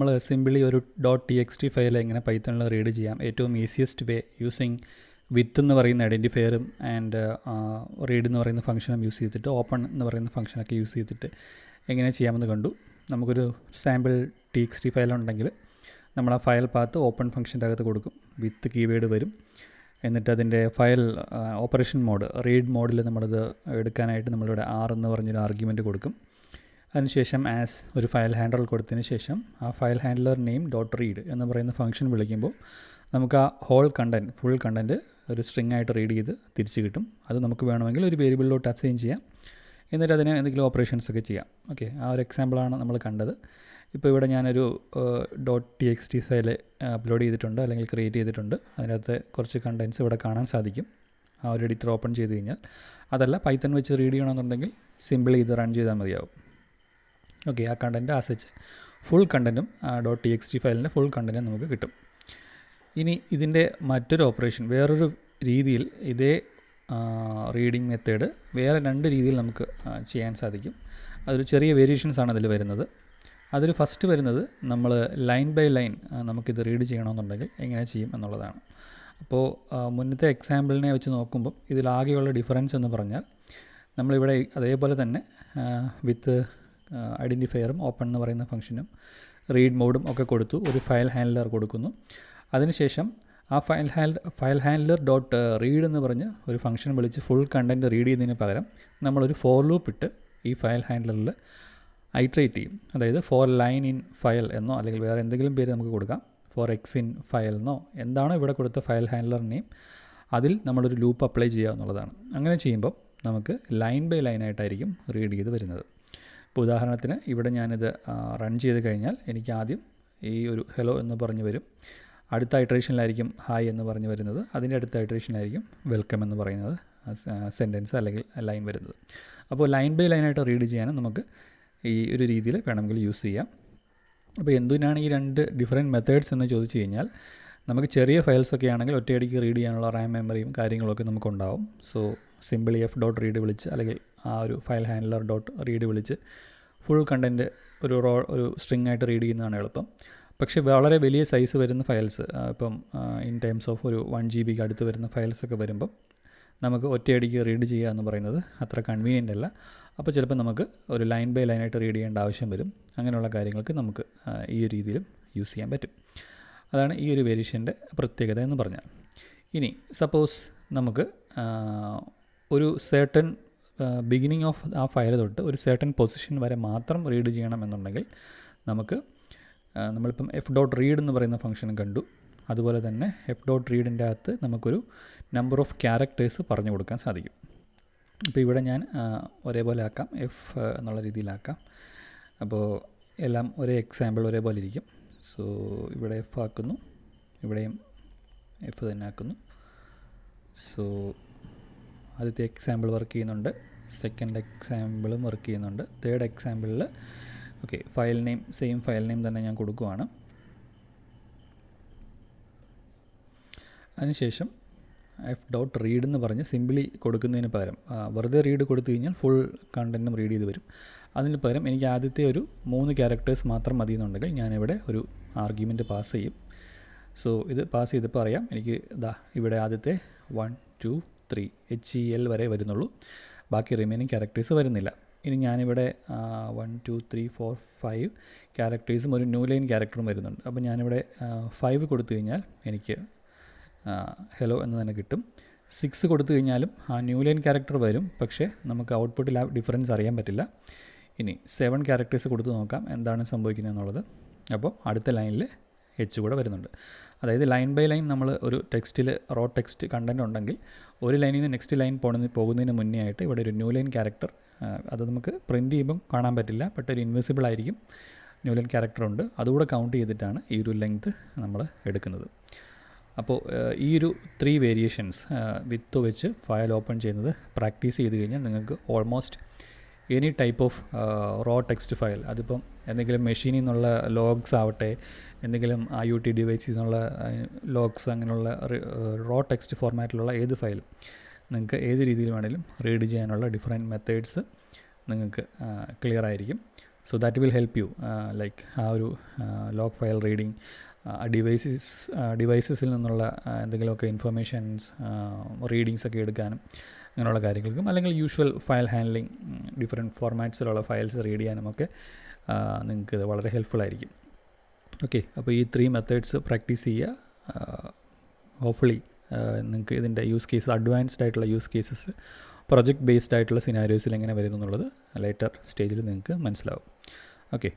നമ്മൾ സിമ്പിളി ഒരു. Dot T X T file എങ്ങനെ പൈത്തണിൽ റീഡ് ചെയ്യാം. ഏറ്റവും ഈസിയസ്റ്റ് വേ യൂസിങ് വിത്ത് എന്ന് പറയുന്ന ഐഡന്റിഫയറും ആൻഡ് റീഡ് എന്ന് പറയുന്ന ഫംഗ്ഷനും യൂസ് ചെയ്തിട്ട് ഓപ്പൺ എന്ന് പറയുന്ന ഫംഗ്ഷനൊക്കെ യൂസ് ചെയ്തിട്ട് എങ്ങനെ ചെയ്യാമെന്ന് കണ്ടു. നമുക്കൊരു sample T X T file ഉണ്ടെങ്കിൽ നമ്മൾ ആ ഫയൽ പാത്ത് ഓപ്പൺ ഫംഗ്ഷന്റെ അകത്ത് കൊടുക്കും. വിത്ത് കീവേഡ് വരും. എന്നിട്ട് അതിന്റെ ഫയൽ ഓപ്പറേഷൻ മോഡ് റീഡ് മോഡിൽ നമ്മളത് എടുക്കാനായിട്ട് നമ്മളിവിടെ ആർ എന്ന് പറഞ്ഞൊരു ആർഗ്യുമെന്റ് കൊടുക്കും. അതിനുശേഷം ആസ് ഒരു ഫയൽ ഹാൻഡൽ കൊടുത്തതിന് ശേഷം ആ file handler name dot read എന്ന് പറയുന്ന ഫംഗ്ഷൻ വിളിക്കുമ്പോൾ നമുക്ക് ആ ഹോൾ കണ്ടന്റ് ഫുൾ കണ്ടന്റ് ഒരു സ്ട്രിങ് ആയിട്ട് റീഡ് ചെയ്ത് തിരിച്ച് കിട്ടും. അത് നമുക്ക് വേണമെങ്കിൽ ഒരു വേരിയബിളിലോട്ട് അസൈൻ ചെയ്യാം. എന്നിട്ട് അതിന് എന്തെങ്കിലും ഓപ്പറേഷൻസ് ഒക്കെ ചെയ്യാം. ഓക്കെ ആ ഒരു എക്സാമ്പിളാണ് നമ്മൾ കണ്ടത്. ഇപ്പോൾ ഇവിടെ ഞാനൊരു dot T X T file upload ചെയ്തിട്ടുണ്ട് അല്ലെങ്കിൽ ക്രിയേറ്റ് ചെയ്തിട്ടുണ്ട്. അതിനകത്ത് കുറച്ച് കണ്ടൻസ് ഇവിടെ കാണാൻ സാധിക്കും. ആ ഒരു എഡിറ്റർ ഓപ്പൺ ചെയ്ത് കഴിഞ്ഞാൽ. അതല്ല പൈത്തൺ വെച്ച് റീഡ് ചെയ്യണമെന്നുണ്ടെങ്കിൽ സിമ്പിൾ ഇത് റൺ ചെയ്താൽ മതിയാവും. ഓക്കെ ആ കണ്ടന്റ് ആസച്ച് ഫുൾ കണ്ടന്റും ഡോട്ട് ടി എക്സ് ടി ഫയലിന്റെ ഫുൾ കണ്ടന്റും നമുക്ക് കിട്ടും. ഇനി ഇതിന്റെ മറ്റൊരു ഓപ്പറേഷൻ വേറൊരു രീതിയിൽ ഇതേ റീഡിംഗ് മെത്തേഡ് വേറെ രണ്ട് രീതിയിൽ നമുക്ക് ചെയ്യാൻ സാധിക്കും. അതൊരു ചെറിയ വേരിയേഷൻസ് ആണ് അതിൽ വരുന്നത്. അതിൽ ഫസ്റ്റ് വരുന്നത് നമ്മൾ ലൈൻ ബൈ ലൈൻ നമുക്കിത് റീഡ് ചെയ്യണമെന്നുണ്ടെങ്കിൽ എങ്ങനെ ചെയ്യും എന്നുള്ളതാണ്. അപ്പോൾ മുന്നത്തെ എക്സാമ്പിളിനെ വെച്ച് നോക്കുമ്പോൾ ഇതിലാകെയുള്ള ഡിഫറൻസ് എന്ന് പറഞ്ഞാൽ നമ്മളിവിടെ അതേപോലെ തന്നെ വിത്ത് ഐഡന്റിഫയറും ഓപ്പൺ എന്ന് പറയുന്ന ഫംഗ്ഷനും റീഡ് മോഡും ഒക്കെ കൊടുത്തു ഒരു ഫയൽ ഹാൻഡ്ലർ കൊടുക്കുന്നു. അതിനുശേഷം ആ file hand file handler dot read എന്ന് പറഞ്ഞ് ഒരു ഫംഗ്ഷൻ വിളിച്ച് ഫുൾ കണ്ടന്റ് റീഡ് ചെയ്യുന്നതിന് പകരം നമ്മളൊരു ഫോർ ലൂപ്പ് ഇട്ട് ഈ ഫയൽ ഹാൻഡ്ലറിൽ ഐട്രേറ്റ് ചെയ്യും. അതായത് ഫോർ ലൈൻ ഇൻ ഫയൽ എന്നോ അല്ലെങ്കിൽ വേറെ എന്തെങ്കിലും പേര് നമുക്ക് കൊടുക്കാം. ഫോർ എക്സ് ഇൻ ഫയൽ എന്നോ എന്താണോ ഇവിടെ കൊടുത്ത ഫയൽ ഹാൻഡ്ലർ നെയിം അതിൽ നമ്മളൊരു ലൂപ്പ് അപ്ലൈ ചെയ്യുക എന്നുള്ളതാണ് അങ്ങനെ ചെയ്യുമ്പോൾ നമുക്ക് ലൈൻ ബൈ ലൈനായിട്ടായിരിക്കും റീഡ് ചെയ്ത് വരുന്നത്. ഇപ്പോൾ ഉദാഹരണത്തിന് ഇവിടെ ഞാനിത് റൺ ചെയ്ത് കഴിഞ്ഞാൽ എനിക്ക് ആദ്യം ഈ ഒരു ഹലോ എന്ന് പറഞ്ഞു വരും. അടുത്ത ഐട്രേഷനിലായിരിക്കും ഹായ് എന്ന് പറഞ്ഞു വരുന്നത്. അതിന്റെ അടുത്ത ഐട്രേഷനിലായിരിക്കും വെൽക്കം എന്ന് പറയുന്നത് സെന്റൻസ് അല്ലെങ്കിൽ ലൈൻ വരുന്നത്. അപ്പോൾ ലൈൻ ബൈ ലൈനായിട്ട് റീഡ് ചെയ്യാനും നമുക്ക് ഈ ഒരു രീതിയിൽ വേണമെങ്കിൽ യൂസ് ചെയ്യാം. അപ്പോൾ എന്തിനാണ് ഈ രണ്ട് ഡിഫറെന്റ് മെത്തേഡ്സ് എന്ന് ചോദിച്ചു കഴിഞ്ഞാൽ നമുക്ക് ചെറിയ ഫയൽസൊക്കെ ആണെങ്കിൽ ഒറ്റയടിക്ക് റീഡ് ചെയ്യാനുള്ള റാം മെമ്മറിയും കാര്യങ്ങളൊക്കെ നമുക്കുണ്ടാവും so simply F dot read വിളിച്ച് അല്ലെങ്കിൽ ആ ഒരു ഫയൽ ഹാൻഡ്ലർ ഡോട്ട് റീഡ് വിളിച്ച് ഫുൾ കണ്ടന്റ് ഒരു റോ ഒരു സ്ട്രിങ് ആയിട്ട് റീഡ് ചെയ്യുന്നതാണ് എളുപ്പം. പക്ഷേ വളരെ വലിയ സൈസ് വരുന്ന ഫയൽസ് ഇപ്പം ഇൻ ടേംസ് ഓഫ് ഒരു വൺ ജി ബിക്ക് അടുത്ത് വരുന്ന ഫയൽസ് ഒക്കെ വരുമ്പം നമുക്ക് ഒറ്റയടിക്ക് റീഡ് ചെയ്യുക എന്ന് പറയുന്നത് അത്ര കൺവീനിയന്റ് അല്ല. അപ്പോൾ ചിലപ്പോൾ നമുക്ക് ഒരു ലൈൻ ബൈ ലൈനായിട്ട് റീഡ് ചെയ്യേണ്ട ആവശ്യം വരും. അങ്ങനെയുള്ള കാര്യങ്ങൾക്ക് നമുക്ക് ഈ രീതിയിലും യൂസ് ചെയ്യാൻ പറ്റും. അതാണ് ഈ ഒരു വേരിയേഷന്റെ പ്രത്യേകത എന്ന് പറഞ്ഞാൽ. ഇനി സപ്പോസ് നമുക്ക് ഒരു സേർട്ടൺ ബിഗിനിങ് ഓഫ് ആ ഫയൽ തൊട്ട് ഒരു സെർട്ടൺ പൊസിഷൻ വരെ മാത്രം റീഡ് ചെയ്യണം എന്നുണ്ടെങ്കിൽ നമുക്ക് നമ്മളിപ്പം എഫ് ഡോട്ട് റീഡ് എന്ന് പറയുന്ന ഫംഗ്ഷൻ കണ്ടു. അതുപോലെ തന്നെ എഫ് ഡോട്ട് റീഡിന്റെ അകത്ത് നമുക്കൊരു നമ്പർ ഓഫ് ക്യാരക്ടേഴ്സ് പറഞ്ഞു കൊടുക്കാൻ സാധിക്കും. ഇപ്പോൾ ഇവിടെ ഞാൻ ഒരേപോലെ ആക്കാം. എഫ് എന്നുള്ള രീതിയിലാക്കാം. അപ്പോൾ എല്ലാം ഒരേ എക്സാമ്പിൾ ഒരേപോലെ ഇരിക്കും. സോ ഇവിടെ എഫ് ആക്കുന്നു. ഇവിടെയും എഫ് തന്നെ ആക്കുന്നു. സോ ആദ്യത്തെ എക്സാമ്പിൾ വർക്ക് ചെയ്യുന്നുണ്ട്. സെക്കൻഡ് എക്സാമ്പിളും വർക്ക് ചെയ്യുന്നുണ്ട്. Third എക്സാമ്പിളിൽ okay file name same file name തന്നെ ഞാൻ കൊടുക്കുവാണ്. അതിനുശേഷം എഫ് ഡോട്ട് റീഡ് എന്ന് പറഞ്ഞ് സിമ്പിളി കൊടുക്കുന്നതിന് പകരം വെറുതെ റീഡ് കൊടുത്തു കഴിഞ്ഞാൽ ഫുൾ കണ്ടന്റും റീഡ് ചെയ്ത് വരും. അതിന് പകരം എനിക്ക് ആദ്യത്തെ ഒരു മൂന്ന് ക്യാരക്ടേഴ്സ് മാത്രം മതി എന്നുണ്ടെങ്കിൽ ഞാനിവിടെ ഒരു ആർഗ്യുമെന്റ് പാസ് ചെയ്യും. സോ ഇത് പാസ് ചെയ്തപ്പോൾ അറിയാം എനിക്ക് ഇതാ ഇവിടെ ആദ്യത്തെ one two three H E L വരെ വരുന്നുള്ളൂ. ബാക്കി റിമൈനിങ് ക്യാരക്ടേഴ്സ് വരുന്നില്ല. ഇനി ഞാനിവിടെ one two three four five ക്യാരക്ടേഴ്സും ഒരു ന്യൂ ലൈൻ ക്യാരക്ടറും വരുന്നുണ്ട്. അപ്പോൾ ഞാനിവിടെ ഫൈവ് കൊടുത്തു കഴിഞ്ഞാൽ എനിക്ക് ഹലോ എന്ന് തന്നെ കിട്ടും. സിക്സ് കൊടുത്തു കഴിഞ്ഞാലും ആ ന്യൂ ലൈൻ ക്യാരക്ടർ വരും. പക്ഷേ നമുക്ക് ഔട്ട്പുട്ടിൽ ആ ഡിഫറൻസ് അറിയാൻ പറ്റില്ല. ഇനി സെവൻ ക്യാരക്ടേഴ്സ് കൊടുത്ത് നോക്കാം. എന്താണ് സംഭവിക്കുന്നത് എന്നുള്ളത് അപ്പോൾ അടുത്ത ലൈനിൽ എച്ച് കൂടെ വരുന്നുണ്ട്. അതായത് ലൈൻ ബൈ ലൈൻ നമ്മൾ ഒരു ടെക്സ്റ്റിൽ റോ ടെക്സ്റ്റ് കണ്ടന്റ് ഉണ്ടെങ്കിൽ ഒരു ലൈനിൽ നിന്ന് നെക്സ്റ്റ് ലൈൻ പോകുന്ന പോകുന്നതിന് മുന്നേ ആയിട്ട് ഇവിടെ ഒരു ന്യൂ ലൈൻ ക്യാരക്ടർ അത് നമുക്ക് പ്രിന്റ് ചെയ്യുമ്പം കാണാൻ പറ്റില്ല. ബട്ട് ഒരു ഇൻവിസിബിൾ ആയിരിക്കും. ന്യൂ ലൈൻ ക്യാരക്ടർ ഉണ്ട്. അതുകൂടെ കൗണ്ട് ചെയ്തിട്ടാണ് ഈ ഒരു ലെങ്ത് നമ്മൾ എടുക്കുന്നത്. അപ്പോൾ ഈ ഒരു ത്രീ വേരിയേഷൻസ് വിത്ത് വെച്ച് ഫയൽ ഓപ്പൺ ചെയ്യുന്നത് പ്രാക്ടീസ് ചെയ്ത് കഴിഞ്ഞാൽ നിങ്ങൾക്ക് almost any type of raw text file അതിപ്പം എന്തെങ്കിലും മെഷീനിൽ നിന്നുള്ള ലോഗ്സ് ആവട്ടെ എന്തെങ്കിലും ഐ യു ടി ഡിവൈസിൽ നിന്നുള്ള ലോഗ്സ് അങ്ങനെയുള്ള റോ ടെക്സ്റ്റ് ഫോർമാറ്റിലുള്ള ഏത് ഫയലും നിങ്ങൾക്ക് ഏത് രീതിയിൽ വേണമെങ്കിലും റീഡ് ചെയ്യാനുള്ള ഡിഫറെന്റ് മെത്തേഡ്സ് നിങ്ങൾക്ക് ക്ലിയർ ആയിരിക്കും. So that will help you like ആ ഒരു ലോഗ് ഫയൽ റീഡിങ് ഡിവൈസസ് ഡിവൈസസിൽ നിന്നുള്ള എന്തെങ്കിലുമൊക്കെ ഇൻഫർമേഷൻസ് റീഡിങ്സ് ഒക്കെ എടുക്കാനും അങ്ങനെയുള്ള കാര്യങ്ങൾക്കും അല്ലെങ്കിൽ യൂഷ്വൽ ഫയൽ ഹാൻഡ്ലിംഗ് ഡിഫറെന്റ് ഫോർമാറ്റ്സിലുള്ള ഫയൽസ് റീഡ് ചെയ്യാനും ഒക്കെ നിങ്ങൾക്ക് ഇത് വളരെ ഹെൽപ്ഫുൾ ആയിരിക്കും. ഓക്കെ അപ്പോൾ ഈ ത്രീ മെത്തേഡ്സ് പ്രാക്ടീസ് ചെയ്യുക. ഹോപ്പ്ഫുള്ളി നിങ്ങൾക്ക് ഇതിന്റെ യൂസ് കേസ് അഡ്വാൻസ്ഡ് ആയിട്ടുള്ള യൂസ് കേസസ് പ്രൊജക്റ്റ് ബേസ്ഡ് ആയിട്ടുള്ള സിനാരിയോസിൽ എങ്ങനെ വരുന്നു എന്നുള്ളത് ലേറ്റർ സ്റ്റേജിൽ നിങ്ങൾക്ക് മനസ്സിലാവും. ഓക്കെ